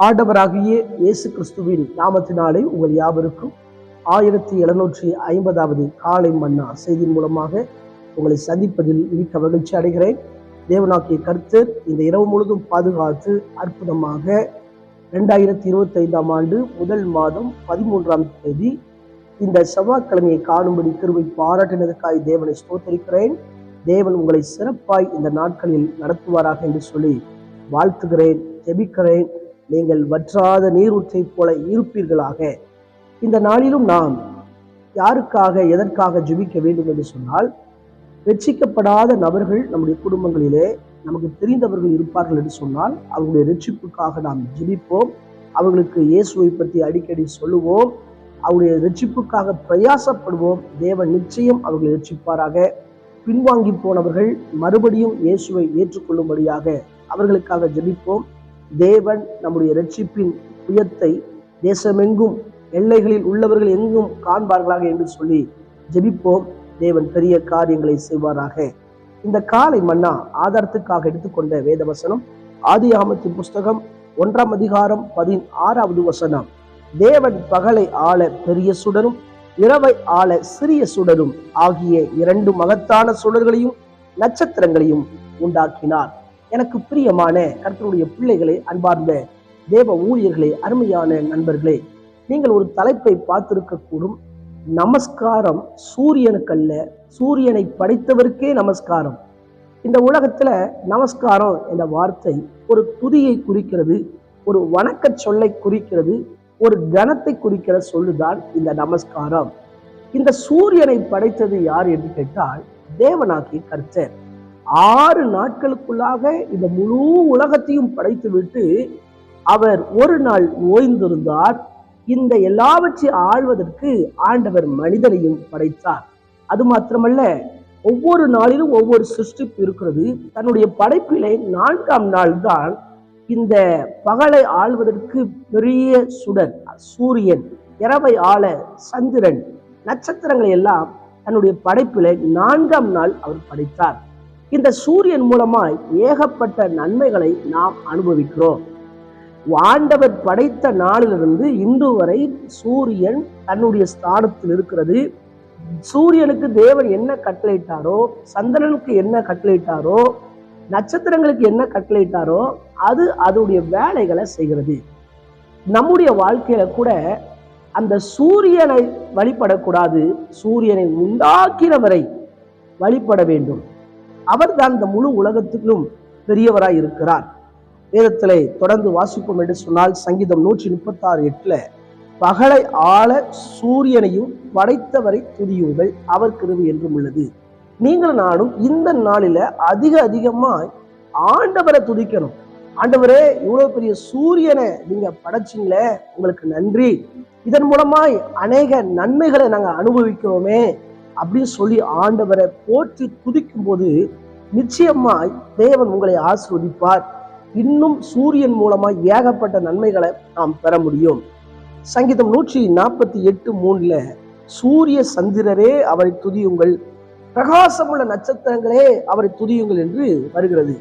ஆண்டவராகிய இயேசு கிறிஸ்துவின் நாமத்தினாலே உங்கள் யாவருக்கும் ஆயிரத்தி எழுநூற்றி ஐம்பதாவது காலை மன்னா செய்தியின் மூலமாக உங்களை சந்திப்பதில் மிக்க மகிழ்ச்சி அடைகிறேன். தேவனாக்கிய கர்த்தர் இந்த இரவு முழுதும் பாதுகாத்து அற்புதமாக ரெண்டாயிரத்தி இருபத்தி ஐந்தாம் ஆண்டு முதல் மாதம் பதிமூன்றாம் தேதி இந்த செவ்வாய்க்கிழமையை காணும்படி கிருவை பாராட்டினதுக்காய் தேவனை ஸ்தோத்தரிக்கிறேன். தேவன் உங்களை சிறப்பாய் இந்த நாட்களில் நடத்துவாராக என்று சொல்லி வாழ்த்துகிறேன் ஜெபிக்கிறேன். நீங்கள் வற்றாத நீரூற்றை போல இருப்பீர்களாக. இந்த நாளிலும் நாம் யாருக்காக எதற்காக ஜெபிக்க வேண்டும் என்று சொன்னால் ரட்சிக்கப்படாத நபர்கள் நம்முடைய குடும்பங்களிலே நமக்கு தெரிந்தவர்கள் இருப்பார்கள் என்று சொன்னால் அவர்களுடைய ரட்சிப்புக்காக நாம் ஜெபிப்போம். அவர்களுக்கு இயேசுவை பற்றி அடிக்கடி சொல்லுவோம். அவருடைய ரட்சிப்புக்காக பிரயாசப்படுவோம். தேவன் நிச்சயம் அவர்களை ரட்சிப்பாராக. பின்வாங்கி போனவர்கள் மறுபடியும் இயேசுவை ஏற்றுக்கொள்ளும்படியாக அவர்களுக்காக ஜெபிப்போம். தேவன் நம்முடைய ரட்சிப்பின் புயத்தை தேசமெங்கும் எல்லைகளில் உள்ளவர்கள் எங்கும் காண்பார்களாக என்று சொல்லி ஜெபிப்போம். தேவன் பெரிய காரியங்களை செய்வாராக. இந்த காலை மன்னா ஆதாரத்துக்காக எடுத்துக்கொண்ட வேத வசனம் ஆதி ஆமத்தின் புஸ்தகம் ஒன்றாம் அதிகாரம் பதினாறாவது வசனம். தேவன் பகலை ஆள பெரிய சுடரும் இரவை ஆள சிறிய சுடரும் ஆகிய இரண்டு மகத்தான சுடர்களையும் நட்சத்திரங்களையும் உண்டாக்கினார். எனக்கு பிரியமான கர்த்தருடைய பிள்ளைகளே அன்பார்ந்த தேவ ஊழியர்களே அருமையான நண்பர்களே நீங்கள் ஒரு தலைப்பை பார்த்திருக்கக்கூடும். நமஸ்காரம் சூரியனுக்கல்ல சூரியனை படைத்தவருக்கே நமஸ்காரம். இந்த உலகத்துல நமஸ்காரம் என்ற வார்த்தை ஒரு துதியை குறிக்கிறது ஒரு வணக்க சொல்லை குறிக்கிறது ஒரு கணத்தை குறிக்கிற சொல்லுதான் இந்த நமஸ்காரம். இந்த சூரியனை படைத்தது யார் என்று கேட்டால் தேவனாகிய கர்த்தர். ஆறு நாட்களுக்குள்ளாக இந்த முழு உலகத்தையும் படைத்துவிட்டு அவர் ஒரு நாள் ஓய்ந்திருந்தார். இந்த எல்லாவற்றையும் ஆழ்வதற்கு ஆண்டவர் மனிதனையும் படைத்தார். அது மாத்திரமல்ல ஒவ்வொரு நாளிலும் ஒவ்வொரு சிருஷ்டிப்பு இருக்கிறது. தன்னுடைய படைப்பிலே நான்காம் நாள் தான் இந்த பகலை ஆள்வதற்கு பெரிய சுடர் சூரியன் இரவை ஆள சந்திரன் நட்சத்திரங்களை எல்லாம் தன்னுடைய படைப்பிலே நான்காம் நாள் அவர் படைத்தார். இந்த சூரியன் மூலமாய் ஏகப்பட்ட நன்மைகளை நாம் அனுபவிக்கிறோம். ஆண்டவர் படைத்த நாளிலிருந்து இன்று வரை சூரியன் தன்னுடைய ஸ்தானத்தில் இருக்கிறது. சூரியனுக்கு தேவன் என்ன கட்டளையிட்டாரோ சந்திரனுக்கு என்ன கட்டளையிட்டாரோ நட்சத்திரங்களுக்கு என்ன கட்டளையிட்டாரோ அது அதோடைய வேலைகளை செய்கிறது. நம்முடைய வாழ்க்கையில கூட அந்த சூரியனை வழிபடக்கூடாது. சூரியனை உண்டாக்கினவரை வழிபட வேண்டும். அவர் தான் இந்த முழு உலகத்திலும் பெரியவராய் இருக்கிறார். வேதத்திலே தொடர்ந்து வாசிப்போம் என்று சொன்னால் சங்கீதம் நூற்றி முப்பத்தி ஆறு எட்டுல பகலை ஆள சூரியனையும் படைத்தவரை துதியுங்கள் அவர் கிருவி என்றும் உள்ளது. நீங்கள் நானும் இந்த நாளில அதிக அதிகமாய் ஆண்டவரை துதிக்கணும். ஆண்டவரே இவ்வளவு பெரிய சூரியனை நீங்க படைச்சிங்களே உங்களுக்கு நன்றி. இதன் மூலமாய் அநேக நன்மைகளை நாங்க அனுபவிக்கிறோமே அப்படின்னு சொல்லி ஆண்டவரை போற்றி துதிக்கும் போது நிச்சயமாய் தேவன் உங்களை ஆசிர்வதிப்பார். இன்னும் சூரியன் மூலமாய் ஏகப்பட்ட நன்மைகளை நாம் பெற முடியும். சங்கீதம் நூற்றி நாற்பத்தி எட்டு மூணுல சூரிய சந்திரரே அவரை துதியுங்கள். பிரகாசமுள்ள நட்சத்திரங்களே அவரை துதியுங்கள் என்று வருகிறது.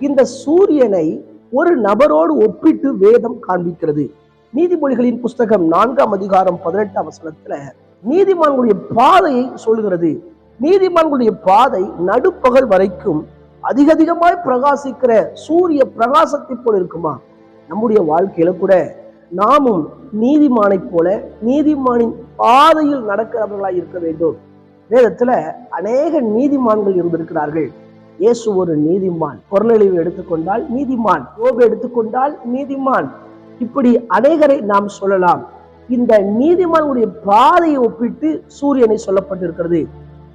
இந்த சூரியனை ஒரு நபரோடு ஒப்பிட்டு வேதம் காண்பிக்கிறது. நீதிமொழிகளின் புஸ்தகம் நான்காம் அதிகாரம் பதினெட்டாம் வசனத்துல நீதிமான்களுடைய பாதையை சொல்லுகிறது. நீதிமான்களுடைய பாதை நடுப்பகல் வரைக்கும் அதிக அதிகமாய் பிரகாசிக்கிற சூரிய பிரகாசத்தை போல இருக்குமா? நம்முடைய வாழ்க்கையில கூட நாமும் நீதிமானை போல நீதிமானின் பாதையில் நடக்கிறவர்களாய் இருக்க வேண்டும். வேதத்துல அநேக நீதிமான்கள் இருந்திருக்கிறார்கள். இயேசு ஒரு நீதிமான். பொருளழிவு எடுத்துக்கொண்டால் நீதிமான். யோபு எடுத்துக்கொண்டால் நீதிமான். இப்படி அநேகரை நாம் சொல்லலாம். இந்த நீதிமானுடைய பாதையை ஒப்பிட்டு சூரியனை சொல்லப்பட்டிருக்கிறது.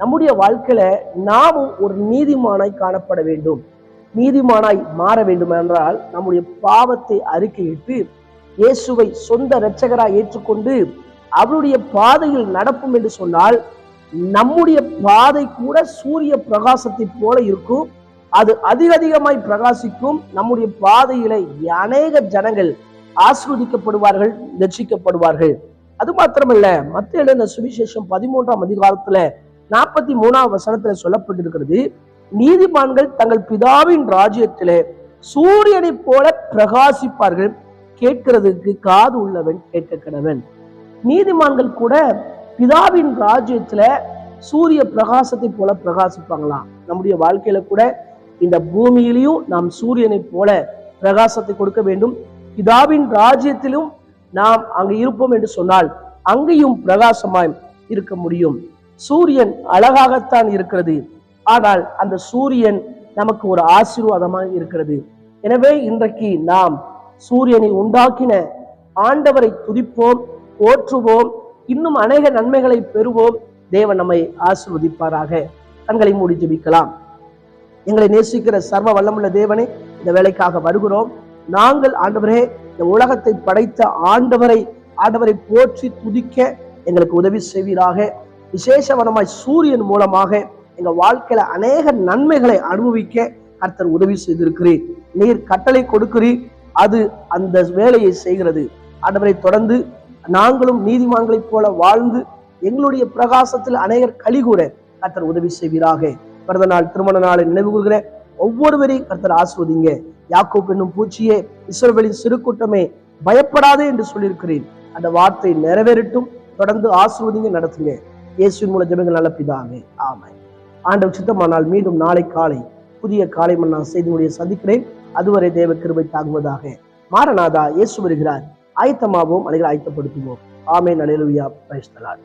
நம்முடைய வாழ்க்கையில நாமும் ஒரு நீதிமானாய் காணப்பட வேண்டும். நீதிமானாய் மாற வேண்டும் என்றால் நம்முடைய பாவத்தை அறிக்கையிட்டு இயேசுவை சொந்த இரட்சகராய் ஏற்றுக்கொண்டு அவருடைய பாதையில் நடப்போம் என்று சொன்னால் நம்முடைய பாதை கூட சூரிய பிரகாசத்தை போல இருக்கும். அது அதிக அதிகமாய் பிரகாசிக்கும். நம்முடைய பாதையில அநேக ஜனங்கள் ஆஸ்வதிக்கப்படுவார்கள் ரட்சிக்கப்படுவார்கள். அது மாத்திரமல்ல மத்திய எழுதின சுவிசேஷம் பதிமூன்றாம் அதிகாரத்துல நாற்பத்தி மூணாம் வசனத்துல சொல்லப்பட்டிருக்கிறது நீதிமான்கள் தங்கள் பிதாவின் ராஜ்யத்திலே சூரியனை போல பிரகாசிப்பார்கள் கேட்கிறதுக்கு காது உள்ளவன் கேட்க கணவன் நீதிமான்கள் கூட பிதாவின் ராஜ்யத்துல சூரிய பிரகாசத்தை போல பிரகாசிப்பாங்களாம். நம்முடைய வாழ்க்கையில கூட இந்த பூமியிலையும் நாம் சூரியனை போல பிரகாசத்தை கொடுக்க வேண்டும். பிதாவின் ராஜ்யத்திலும் நாம் அங்கு இருப்போம் என்று சொன்னால் அங்கேயும் பிரகாசமாய் இருக்க முடியும். சூரியன் அழகாகத்தான் இருக்கிறது. ஆனால் அந்த சூரியன் நமக்கு ஒரு ஆசீர்வாதமாக இருக்கிறது. எனவே இன்றைக்கு நாம் சூரியனை உண்டாக்கின ஆண்டவரை துதிப்போம் போற்றுவோம் இன்னும் அநேக நன்மைகளை பெறுவோம். தேவன் நம்மை ஆசிர்வதிப்பாராக. கண்களை மூடி ஜெபிக்கலாம். எங்களை நேசிக்கிற சர்வ வல்லமுள்ள தேவனே இந்த வேலைக்காக வருகிறோம். நாங்கள் ஆண்டவரே இந்த உலகத்தை படைத்த ஆண்டவரை ஆண்டவரை போற்றி துதிக்க எங்களுக்கு உதவி செய்வீராக. விசேஷவனமாய் சூரியன் மூலமாக எங்க வாழ்க்கையில அநேக நன்மைகளை அனுபவிக்க கர்த்தர் உதவி செய்திருக்கிறீர். நீர் கட்டளை கொடுக்கிறீர். அது அந்த வேலையை செய்கிறது. ஆண்டவரை தொடர்ந்து நாங்களும் நீதிமான்களைப் போல வாழ்ந்து எங்களுடைய பிரகாசத்தில் அநேகர் கலிகூற கர்த்தர் உதவி செய்வீராக. பிறந்த நாள் திருமண நாளை நினைவு கூறுகிற ஒவ்வொருவரையும் கர்த்தர் ஆஸ்வதிங்க. யாக்கோப் என்னும் பூச்சியே இஸ்ரோவேலின் சிறு கூட்டமே பயப்படாதே என்று சொல்லியிருக்கிறேன். அந்த வார்த்தை நிறைவேறட்டும். தொடர்ந்து ஆசிர்வதிங்க நடத்துங்க. இயேசுவின் மூல ஜெபங்கள் நல்ல பிதாவே. ஆமை ஆண்டவர் சித்தமானால் மீண்டும் நாளை காலை புதிய காலை மன்னா செய்து முடிய சந்திக்கிறேன். அதுவரை தேவ கிருபை தாங்குவதாக மாரநாதா இயேசு வருகிறார். ஆயத்தமாகவும் அலைகள் ஆயத்தப்படுத்துவோம். ஆமே நலையிலுயா பிரைஸ்தலான்